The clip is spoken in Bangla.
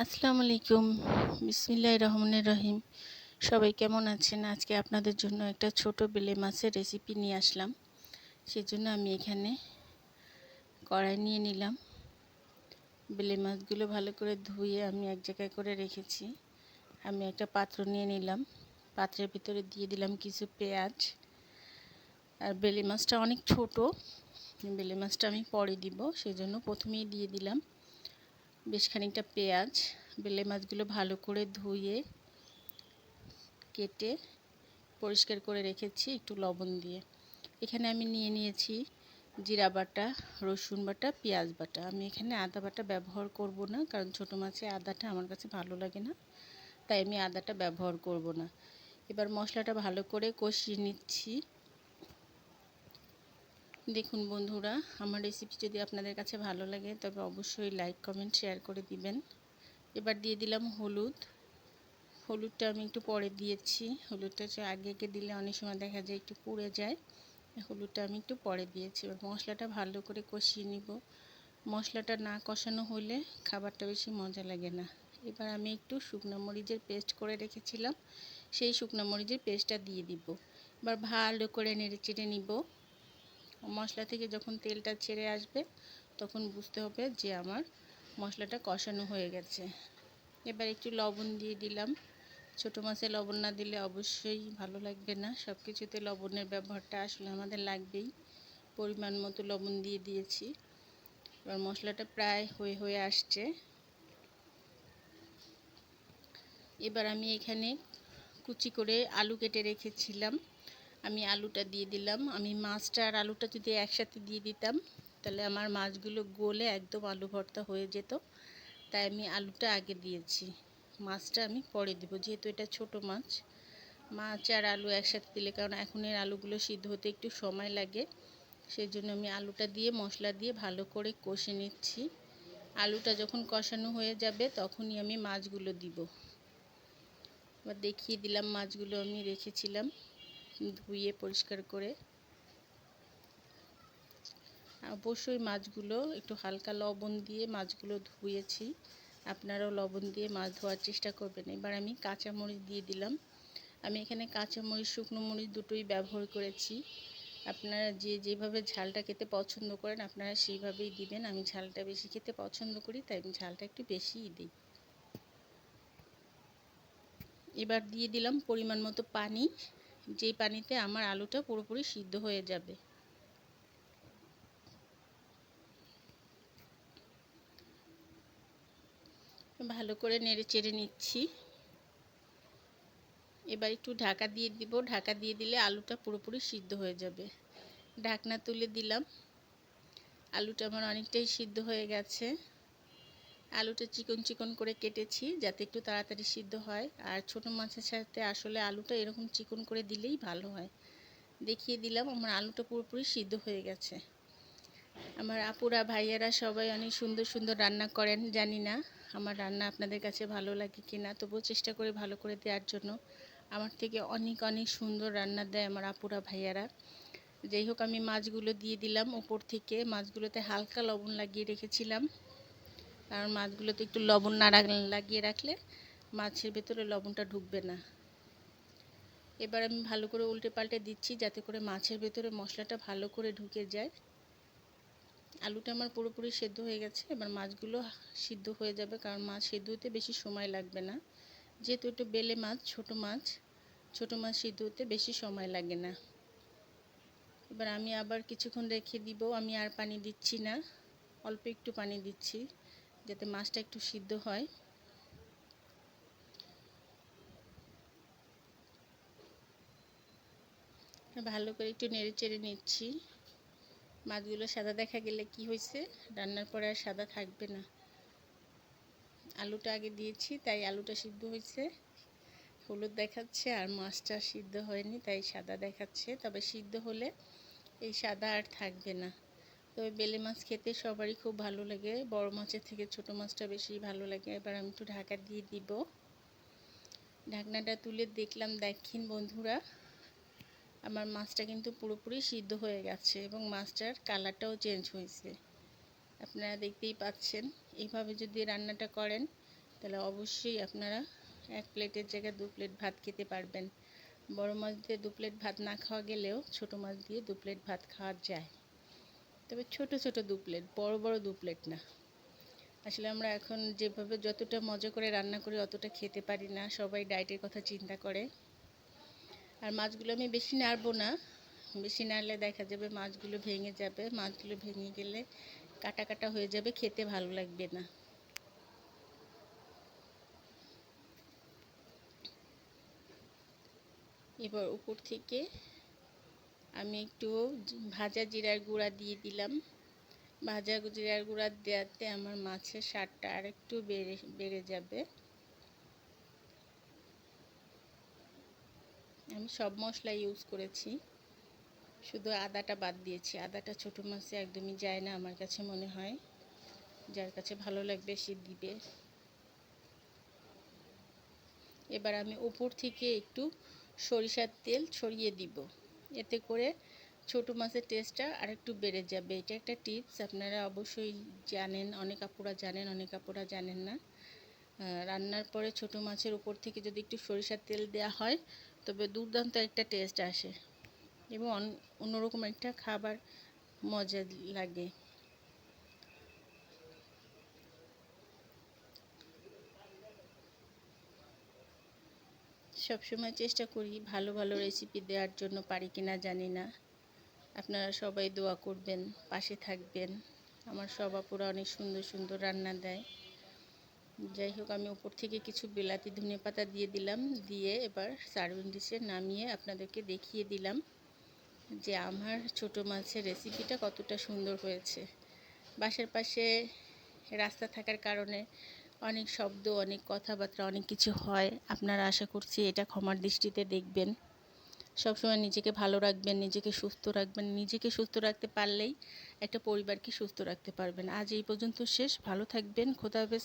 আসসালামু আলাইকুম। বিসমিল্লাহ রহমানির রহিম। সবাই কেমন আছেন? আজকে আপনাদের জন্য একটা ছোট বেলে মাছের রেসিপি নিয়ে আসলাম। সেজন্য আমি এখানে কড়াই নিয়ে নিলাম। বেলে মাছগুলো ভালো করে ধুয়ে আমি এক জায়গায় করে রেখেছি। আমি একটা পাত্র নিয়ে নিলাম। পাত্রের ভিতরে দিয়ে দিলাম কিছু পেঁয়াজ। আর বেলে মাছটা অনেক ছোট। বেলে মাছটা আমি পরে দিব। সেজন্য প্রথমেই দিয়ে দিলাম বেশ খানিকটা পেঁয়াজ, বেলে মাছগুলো ভালো করে ধুয়ে, কেটে পরিষ্কার করে রেখেছি একটু লবণ দিয়ে। এখানে আমি নিয়ে নিয়েছি জিরা বাটা, রসুন বাটা, পেঁয়াজ বাটা। আমি এখানে আদা বাটা ব্যবহার করব না, কারণ ছোটো মাছে আদাটা আমার কাছে ভালো লাগে না, তাই আমি আদাটা ব্যবহার করব না। এবার মশলাটা ভালো করে কষিয়ে নিচ্ছি। দেখুন বন্ধুরা, আমার রেসিপি যদি আপনাদের কাছে ভালো লাগে, তবে অবশ্যই লাইক কমেন্ট শেয়ার করে দিবেন। এবার দিয়ে দিলাম হলুদ। হলুদটা আমি একটু পরে দিয়েছি। হলুদটা হচ্ছে আগে আগে দিলে অনেক সময় দেখা যায় একটু পুড়ে যায়। হলুদটা আমি একটু পরে দিয়েছি। এবার মশলাটা ভালো করে কষিয়ে নিব। মশলাটা না কষানো হলে খাবারটা বেশি মজা লাগে না। এবার আমি একটু শুকনো মরিচের পেস্ট করে রেখেছিলাম। সেই শুকনো মরিচের পেস্টটা দিয়ে দিব। এবার ভালো করে নেড়ে চেড়ে নিব। মশলা থেকে যখন তেলটা ছেড়ে আসবে, তখন বুঝতে হবে যে আমার মশলাটা কষানো হয়ে গেছে। এবার একটু লবণ দিয়ে দিলাম। ছোটো মাছে লবণ না দিলে অবশ্যই ভালো লাগবে না। সব কিছুতে লবণের ব্যবহারটা আসলে আমাদের লাগবেই। পরিমাণ মতো লবণ দিয়ে দিয়েছি। এবার মশলাটা প্রায় হয়ে হয়ে আসছে। এবার আমি এখানে কুচি করে আলু কেটে রেখেছিলাম। আমি আলুটা দিয়ে দিলাম। আমি মাছটা আর আলুটা যদি একসাথে দিয়ে দিতাম, তাহলে আমার মাছগুলো গলে একদম আলু ভর্তা হয়ে যেত। তাই আমি আলুটা আগে দিয়েছি। মাছটা আমি পরে দেবো, যেহেতু এটা ছোট মাছ। মাছ আর আলু একসাথে দিলে, কারণ এখনের আলুগুলো সিদ্ধ হতে একটু সময় লাগে। সেই জন্য আমি আলুটা দিয়ে মশলা দিয়ে ভালো করে কষে নিচ্ছি। আলুটা যখন কষানো হয়ে যাবে, তখনই আমি মাছগুলো দিব। এবার দেখিয়ে দিলাম মাছগুলো আমি রেখেছিলাম। ধুয়ে পরিষ্কার করে। অবশ্যই মাছগুলো একটু হালকা লবণ দিয়ে মাছগুলো ধুয়েছি। আপনারাও লবণ দিয়ে মাছ ধোয়ার চেষ্টা করবেন। এবার আমি কাঁচামরিচ দিয়ে দিলাম। আমি এখানে কাঁচামরিচ, শুকনো মরিচ দুটোই ব্যবহার করেছি। আপনারা যে যেভাবে ঝালটা খেতে পছন্দ করেন, আপনারা সেইভাবেই দিবেন। আমি ঝালটা বেশি খেতে পছন্দ করি, তাই আমি ঝালটা একটু বেশিই দিই। এবার দিয়ে দিলাম পরিমাণ মতো পানি। যেই পানিতে আমার আলুটা পুরোপুরি সিদ্ধ হয়ে যাবে। ভালো করে নেড়ে চেড়ে নিচ্ছি। এবার একটু ঢাকা দিয়ে দিব। ঢাকা দিয়ে দিলে আলুটা পুরোপুরি সিদ্ধ হয়ে যাবে। ঢাকনা তুলে দিলাম। আলুটা আমার অনেকটাই সিদ্ধ হয়ে গেছে। আলুটা চিকন চিকন করে কেটেছি যাতে একটু তাড়াতাড়ি সিদ্ধ হয়। আর ছোট মাছের সাথে আসলে আলুটা এরকম চিকন করে দিলেই ভালো হয়। দেখিয়ে দিলাম, আমার আলুটা পুরোপুরি সিদ্ধ হয়ে গেছে। আমার আপুরা, ভাইয়ারা সবাই অনেক সুন্দর সুন্দর রান্না করেন, জানি না আমার রান্না আপনাদের কাছে ভালো লাগে কি না তবুও চেষ্টা করে ভালো করে দেওয়ার জন্য। আমার থেকে অনেক অনেক সুন্দর রান্না দেয় আমার আপুরা, ভাইয়ারা। যাই হোক, আমি মাছগুলো দিয়ে দিলাম ওপর থেকে। মাছগুলোতে হালকা লবণ লাগিয়ে রেখেছিলাম। কারণ মাছগুলোতে একটু লবণ না লাগিয়ে রাখলে মাছের ভেতরে লবণটা ঢুকবে না। এবার আমি ভালো করে উল্টে পাল্টে দিচ্ছি যাতে করে মাছের ভেতরে মশলাটা ভালো করে ঢুকে যায়। আলুটা আমার পুরোপুরি সেদ্ধ হয়ে গেছে, এবার মাছগুলো সিদ্ধ হয়ে যাবে কারণ মাছ সেদ্ধ হতে বেশি সময় লাগবে না। যেহেতু একটু বেলে মাছ, ছোট মাছ ছোট মাছ সিদ্ধ হতে বেশি সময় লাগে না। এবার আমি আবার কিছুক্ষণ রেখে দিব, আমি আর পানি দিচ্ছি না, অল্প একটু পানি দিচ্ছি। যাতে মাছটা একটু সিদ্ধ হয়। ভালো করে একটু নেড়ে চেড়ে নিচ্ছি। মাছগুলো সাদা দেখা গেলে কি হয়েছে? রান্নার পরে আর সাদা থাকবে না। আলুটা আগে দিয়েছি, তাই আলুটা সিদ্ধ হয়েছে। হলুদ দেখাচ্ছে আর মাছটা সিদ্ধ হয়নি, তাই সাদা দেখাচ্ছে। তবে সিদ্ধ হলে এই সাদা আর থাকবে না। তবে বেলে মাছ খেতে সবারই খুব ভালো লাগে। বড় মাছের থেকে ছোট মাছটা বেশি ভালো লাগে। এবার আমি একটু ঢাকা দিয়ে দিব। ঢাকনাটা তুলে দেখলাম, দেখেন বন্ধুরা, আমার মাছটা কিন্তু পুরোপুরি সিদ্ধ হয়ে গেছে এবং মাছটার কালারটাও চেঞ্জ হয়েছে। আপনারা দেখতেই পাচ্ছেন, এইভাবে যদি রান্নাটা করেন, তাহলে অবশ্যই আপনারা এক প্লেটের জায়গায় দু প্লেট ভাত খেতে পারবেন। বড় মাছ দিয়ে দু প্লেট ভাত না খাওয়া গেলেও ছোট মাছ দিয়ে দু প্লেট ভাত খাওয়া যায়। তবে ছোট ছোট দু প্লেট বড় বড় দু প্লেট না। আসলে আমরা এখন যেভাবে যতটা মজা করে রান্না করি, অতটা খেতে পারি না। সবাই ডায়েটের কথা চিন্তা করে। আর মাছগুলো আমি বেশি নাড়বো না। বেশি নাড়লে দেখা যাবে মাছগুলো ভেঙে যাবে। মাছগুলো ভেঙে গেলে কাটা কাটা হয়ে যাবে। খেতে ভালো লাগবে না। এবার উপর থেকে আমি একটু ভাজা জিরার গুঁড়া দিয়ে দিলাম। ভাজা জিরার গুঁড়া দেওয়াতে আমার মাছের স্বাদটা আর একটু বেড়ে বেড়ে যাবে। আমি সব মশলা ইউজ করেছি। শুধু আদাটা বাদ দিয়েছি। আদাটা ছোটো মাছে একদমই যায় না আমার কাছে মনে হয়। যার কাছে ভালো লাগবে সে দিবে। এবার আমি উপর থেকে একটু সরিষার তেল ছড়িয়ে দিব। এতে করে ছোট মাছের টেস্টটা আরেকটু বেড়ে যাবে। এটা একটা টিপস আপনারা অবশ্যই জানেন, অনেক আপুরা জানেন, অনেক আপুরা জানেন না। রান্নার পরে ছোট মাছের উপর থেকে যদি একটু সরিষার তেল দেওয়া হয়, তবে দুর্দান্ত একটা টেস্ট আসে। এবং অন্যরকম একটা খাবার মজা লাগে। সবসময় চেষ্টা করি ভালো ভালো রেসিপি দেওয়ার জন্য পারি কিনা জানি না। আপনারা সবাই দোয়া করবেন, পাশে থাকবেন। আমার সব আপুরা অনেক সুন্দর সুন্দর রান্না দেয়। যাই হোক, আমি উপর থেকে কিছু বিলাতি ধনে পাতা দিয়ে দিলাম, দিয়ে এবার সার্ভিং ডিশে নামিয়ে আপনাদেরকে দেখিয়ে দিলাম যে আমার ছোট মাছের রেসিপিটা কতটা সুন্দর হয়েছে। বাসার পাশে রাস্তা থাকার কারণে অনেক শব্দ, অনেক কথাবার্তা, অনেক কিছু হয়। আপনারা আশা করছি এটা ক্ষমার দৃষ্টিতে দেখবেন। সবসময় নিজেকে ভালো রাখবেন, নিজেকে সুস্থ রাখবেন। নিজেকে সুস্থ রাখতে পারলেই একটা পরিবারকে সুস্থ রাখতে পারবেন। আজ এই পর্যন্ত শেষ। ভালো থাকবেন। খোদা হাফেজ।